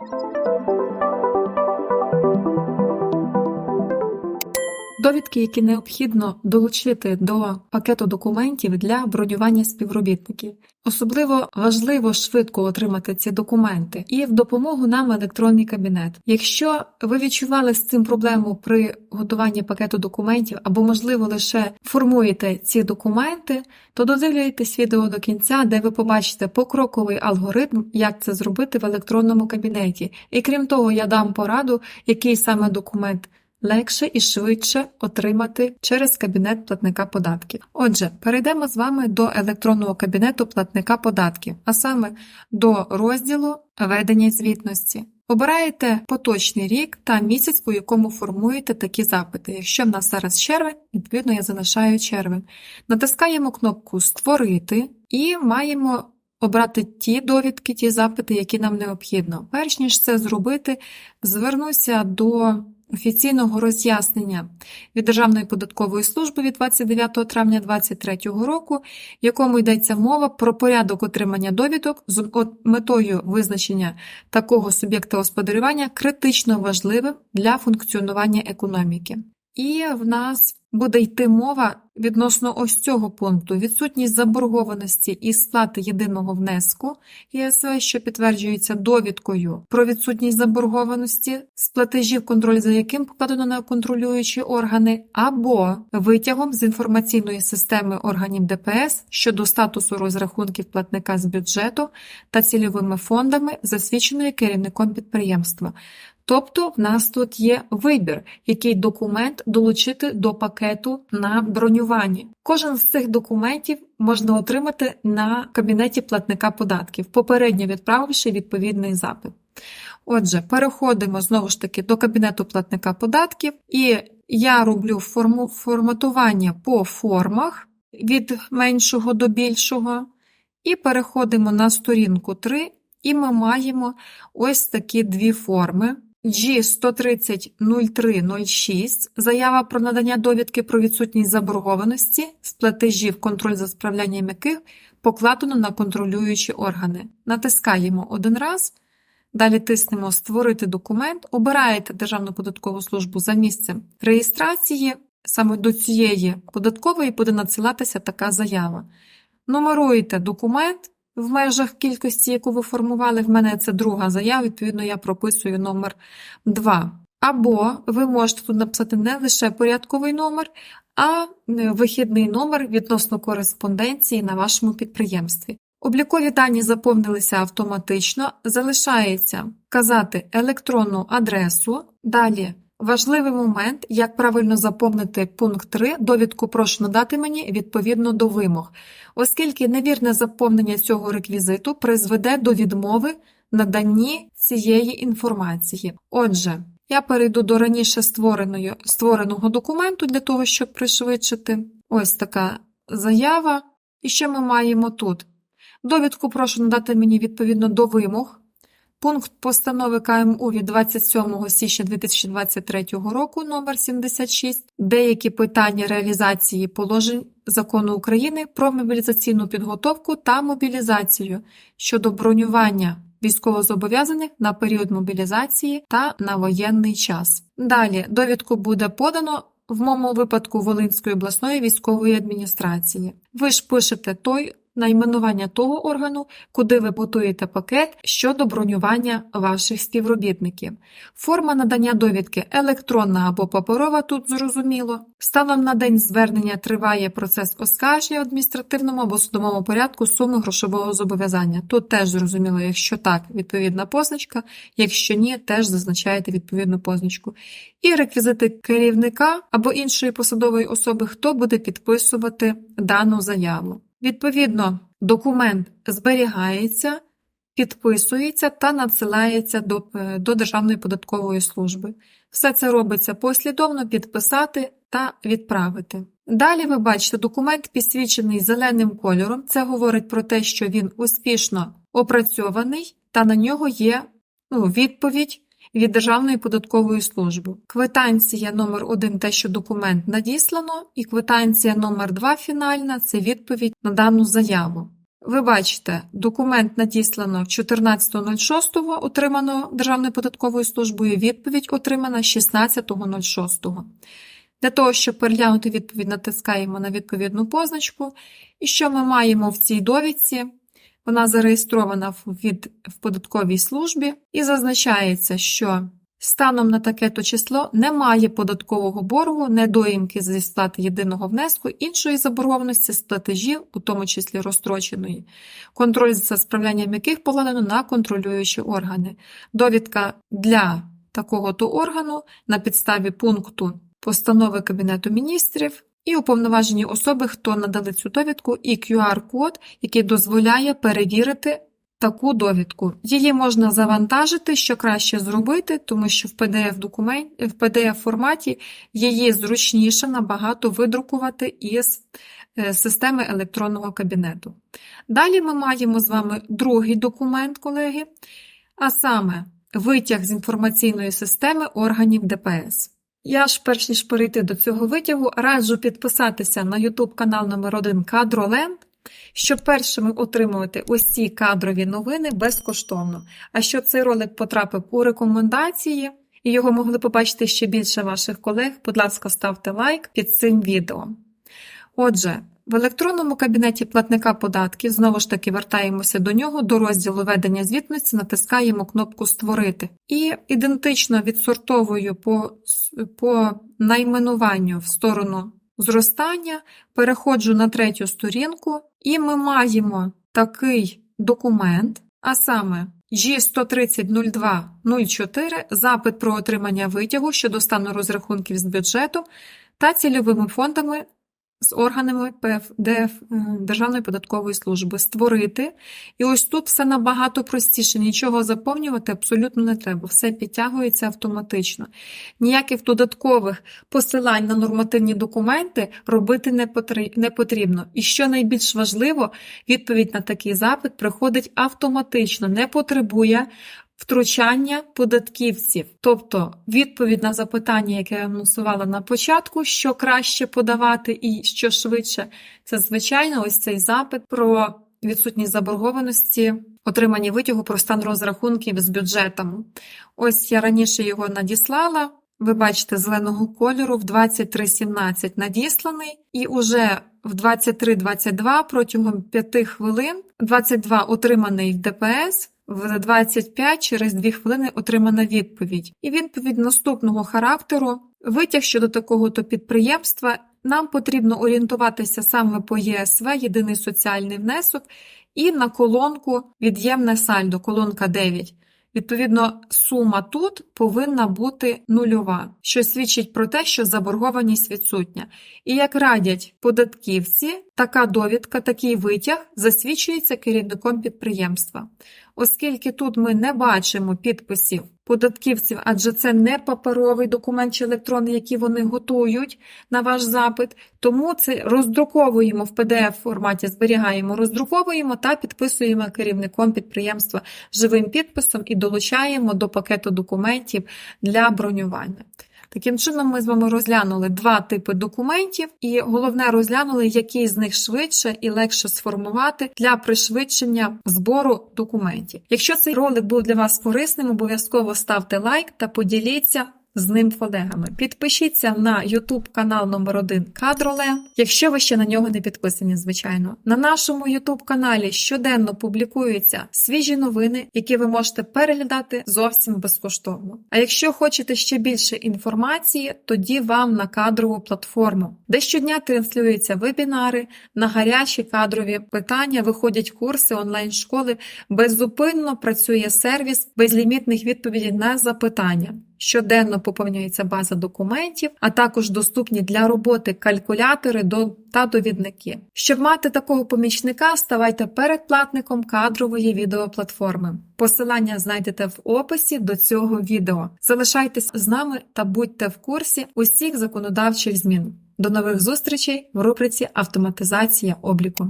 thank you Довідки, які необхідно долучити до пакету документів для бронювання співробітників. Особливо важливо швидко отримати ці документи і в допомогу нам електронний кабінет. Якщо ви відчували з цим проблему при готуванні пакету документів або, можливо, лише формуєте ці документи, то додивляйтесь відео до кінця, де ви побачите покроковий алгоритм, як це зробити в електронному кабінеті. І крім того, я дам пораду, який саме документ легше і швидше отримати через кабінет платника податків. Отже, перейдемо з вами до електронного кабінету платника податків, а саме до розділу ведення звітності. Обираєте поточний рік та місяць, у якому формуєте такі запити. Якщо в нас зараз червень, відповідно я залишаю червень. Натискаємо кнопку Створити і маємо обрати ті довідки, ті запити, які нам необхідно. Перш ніж це зробити, звернуся до офіційного роз'яснення від Державної податкової служби від 29 травня 2023 року, в якому йдеться мова про порядок отримання довідок з метою визначення такого суб'єкта господарювання критично важливим для функціонування економіки. І в нас буде йти мова відносно ось цього пункту відсутність заборгованості і сплати єдиного внеску ЄСВ, що підтверджується довідкою про відсутність заборгованості з платежів, контроль за яким покладено на контролюючі органи, або витягом з інформаційної системи органів ДПС щодо статусу розрахунків платника з бюджету та цільовими фондами, засвідченої керівником підприємства. Тобто в нас тут є вибір, який документ долучити до пакету на бронювання. Кожен з цих документів можна отримати на кабінеті платника податків, попередньо відправивши відповідний запит. Отже, переходимо знову ж таки до кабінету платника податків, і я роблю форму, форматування по формах від меншого до більшого, і переходимо на сторінку 3, і ми маємо ось такі дві форми. G130.03.06 заява про надання довідки про відсутність заборгованості з платежів, контроль за справлянням яких покладено на контролюючі органи. Натискаємо один раз, далі тиснемо Створити документ, обираєте Державну податкову службу за місцем реєстрації, саме до цієї податкової буде надсилатися така заява. Номеруєте документ в межах кількості, яку ви формували, в мене це друга заява, відповідно, я прописую номер 2. Або ви можете тут написати не лише порядковий номер, а е, вихідний номер відносно кореспонденції на вашому підприємстві. Облікові дані заповнилися автоматично, залишається вказати електронну адресу, далі Важливий момент, як правильно заповнити пункт 3, довідку прошу надати мені відповідно до вимог, оскільки невірне заповнення цього реквізиту призведе до відмови наданні цієї інформації. Отже, я перейду до раніше створеної, створеного документу для того, щоб пришвидшити. Ось така заява. І що ми маємо тут? Довідку прошу надати мені відповідно до вимог. Пункт постанови КМУ від 27 січня 2023 року номер 76 деякі питання реалізації положень закону України про мобілізаційну підготовку та мобілізацію щодо бронювання військовозобов'язаних на період мобілізації та на воєнний час. Далі довідку буде подано в моєму випадку Волинської обласної військової адміністрації. Ви ж пишете той найменування того органу, куди ви готуєте пакет щодо бронювання ваших співробітників. Форма надання довідки електронна або паперова, тут зрозуміло. Станом на день звернення триває процес оскарження в адміністративному або судовому порядку суми грошового зобов'язання. Тут теж зрозуміло, якщо так, відповідна позначка, якщо ні, теж зазначаєте відповідну позначку. І реквізити керівника або іншої посадової особи, хто буде підписувати дану заяву. Відповідно, документ зберігається, підписується та надсилається до, е, до Державної податкової служби. Все це робиться послідовно підписати та відправити. Далі ви бачите документ, підсвічений зеленим кольором. Це говорить про те, що він успішно опрацьований, та на нього є ну, відповідь від Державної податкової служби. Квитанція номер 1 те, що документ надіслано, і квитанція номер 2 фінальна це відповідь на дану заяву. Ви бачите, документ надіслано 14.06, отримано Державною податковою службою, відповідь отримана 16.06. Для того, щоб переглянути відповідь, натискаємо на відповідну позначку. І що ми маємо в цій довідці? Вона зареєстрована від, в податковій службі і зазначається, що станом на таке-то число немає податкового боргу, недоїмки зі сплати єдиного внеску, іншої заборгованості з платежів, у тому числі розстроченої, контроль за справлянням яких покладено на контролюючі органи. Довідка для такого-то органу на підставі пункту постанови Кабінету міністрів і уповноважені особи, хто надали цю довідку, і QR-код, який дозволяє перевірити таку довідку. Її можна завантажити, що краще зробити, тому що в PDF документ, в PDF її зручніше набагато видрукувати із е, системи електронного кабінету. Далі ми маємо з вами другий документ, колеги, а саме витяг з інформаційної системи органів ДПС. Я ж, перш ніж перейти до цього витягу, раджу підписатися на YouTube канал номер 1 Кадроленд, щоб першими отримувати ось кадрові новини безкоштовно. А що цей ролик потрапив у рекомендації і його могли побачити ще більше ваших колег, будь ласка, ставте лайк під цим відео. Отже, в електронному кабінеті платника податків, знову ж таки, вертаємося до нього, до розділу ведення звітності, натискаємо кнопку Створити. І ідентично відсортовую по, по найменуванню в сторону зростання, переходжу на третю сторінку, і ми маємо такий документ, а саме G1300204, запит про отримання витягу щодо стану розрахунків з бюджету та цільовими фондами з органами ПФ, ДФ, Державної податкової служби створити. І ось тут все набагато простіше, нічого заповнювати абсолютно не треба, все підтягується автоматично. Ніяких додаткових посилань на нормативні документи робити не потрібно. І що найбільш важливо, відповідь на такий запит приходить автоматично, не потребує Втручання податківців, тобто відповідь на запитання, яке я анонсувала на початку, що краще подавати і що швидше, це звичайно ось цей запит про відсутність заборгованості, отримання витягу про стан розрахунків з бюджетом. Ось я раніше його надіслала. Ви бачите, зеленого кольору в 23.17 надісланий, і уже в 23.22 протягом 5 хвилин 22 отриманий в ДПС в 25 через 2 хвилини отримана відповідь. І відповідь наступного характеру. Витяг щодо такого-то підприємства нам потрібно орієнтуватися саме по ЄСВ, єдиний соціальний внесок, і на колонку від'ємне сальдо, колонка 9. Відповідно, сума тут повинна бути нульова, що свідчить про те, що заборгованість відсутня. І як радять податківці, така довідка, такий витяг засвідчується керівником підприємства. Оскільки тут ми не бачимо підписів податківців, адже це не паперовий документ чи електронний, який вони готують на ваш запит, тому це роздруковуємо в pdf форматі, зберігаємо, роздруковуємо та підписуємо керівником підприємства живим підписом і долучаємо до пакету документів для бронювання. Таким чином, ми з вами розглянули два типи документів, і головне розглянули, який з них швидше і легше сформувати для пришвидшення збору документів. Якщо цей ролик був для вас корисним, обов'язково ставте лайк та поділіться з ним колегами. Підпишіться на YouTube канал номер 1 Кадролен, якщо ви ще на нього не підписані, звичайно. На нашому YouTube каналі щоденно публікуються свіжі новини, які ви можете переглядати зовсім безкоштовно. А якщо хочете ще більше інформації, тоді вам на кадрову платформу, де щодня транслюються вебінари, на гарячі кадрові питання виходять курси онлайн-школи, беззупинно працює сервіс безлімітних відповідей на запитання. Щоденно поповнюється база документів, а також доступні для роботи калькулятори та довідники. Щоб мати такого помічника, ставайте передплатником кадрової відеоплатформи. Посилання знайдете в описі до цього відео. Залишайтесь з нами та будьте в курсі усіх законодавчих змін. До нових зустрічей в рубриці Автоматизація обліку.